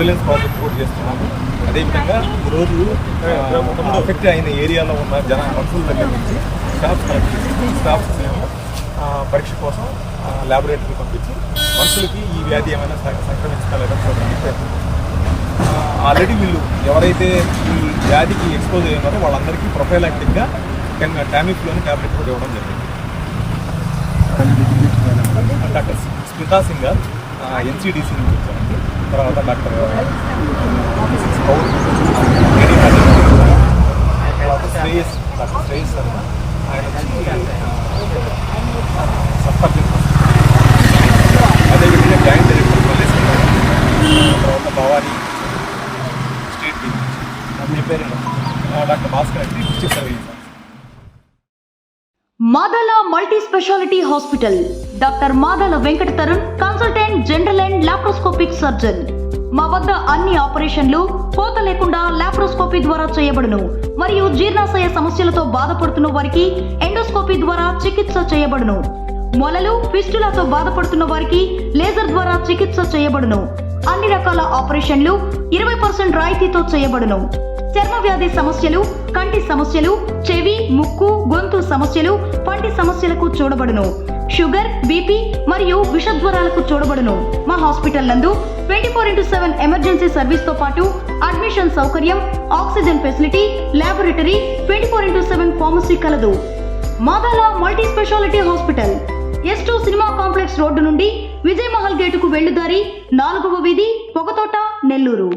Surveillance project కూడా చేస్తున్నాము. అదేవిధంగా ఈరోజు అఫెక్ట్ అయిన ఏరియాలో ఉన్న జన మనుషుల దగ్గర నుంచి స్టాఫ్ కలెక్ట్ చేసి స్టాఫ్ మేము పరీక్ష కోసం ల్యాబొరేటరీ పంపించి మనుషులకి ఈ వ్యాధి ఏమైనా సంక్ర- సంక్రమించదా లేదా చూడడానికి ప్రయత్నం ఆల్రెడీ వీళ్ళు ఎవరైతే ఈ వ్యాధికి ఎక్స్పోజ్ అయ్యారో వాళ్ళందరికీ ప్రొఫైలాక్టిక్గా టామిఫ్లోని ట్యాబ్లెట్ కూడా ఇవ్వడం జరిగింది. డాక్టర్ స్మితా సింగ్ గారు ఎన్సిడిసి నుంచి వచ్చారండి తర్వాత డాక్టర్ తర్వాత శ్రేయస్ డాక్టర్ శ్రేయస్ ఆయన అదేవిధంగా జాయింట్ డైరెక్టర్ తర్వాత భవానీ స్టేట్ పేరు doctor Bhaskar district service Madala multi speciality hospital doctor Madala Venkata Tarun consultant general and laparoscopic surgeon మా వద్ద అన్ని ఆపరేషన్లు కోత లేకుండా లాప్రోస్కోపీ ద్వారా చేయబడును. మరియు జీర్ణాశయ సమస్యలతో బాధపడుతున్న వారికి ఎండోస్కోపీ ద్వారా చికిత్స చేయబడును. మొలలు ఫిస్టులతో బాధపడుతున్న వారికి లేజర్ ద్వారా చికిత్స చేయబడును. అన్ని రకాల ఆపరేషన్లు ఇరవై పర్సెంట్ రాయితీతో చేయబడును. చర్మ వ్యాధి సమస్యలు కంటి సమస్యలు చెవి ముక్కు గొంతు సమస్యలు పంటి సమస్యలకు చూడబడును. షుగర్ బీపీ మరియు విషజ్వరాలకు చూడబడును. మా హాస్పిటల్ నందు twenty four into seven emergency సర్వీస్తో పాటు అడ్మిషన్ సౌకర్యం oxygen facility laboratory twenty four into seven pharmacy కలదు. Madala multi speciality hospital. S two cinema complex road నుండి విజయ్ మహల్ గేటుకు వెళ్ళుదారి నాలుగవ వీధి పొగతోట నెల్లూరు.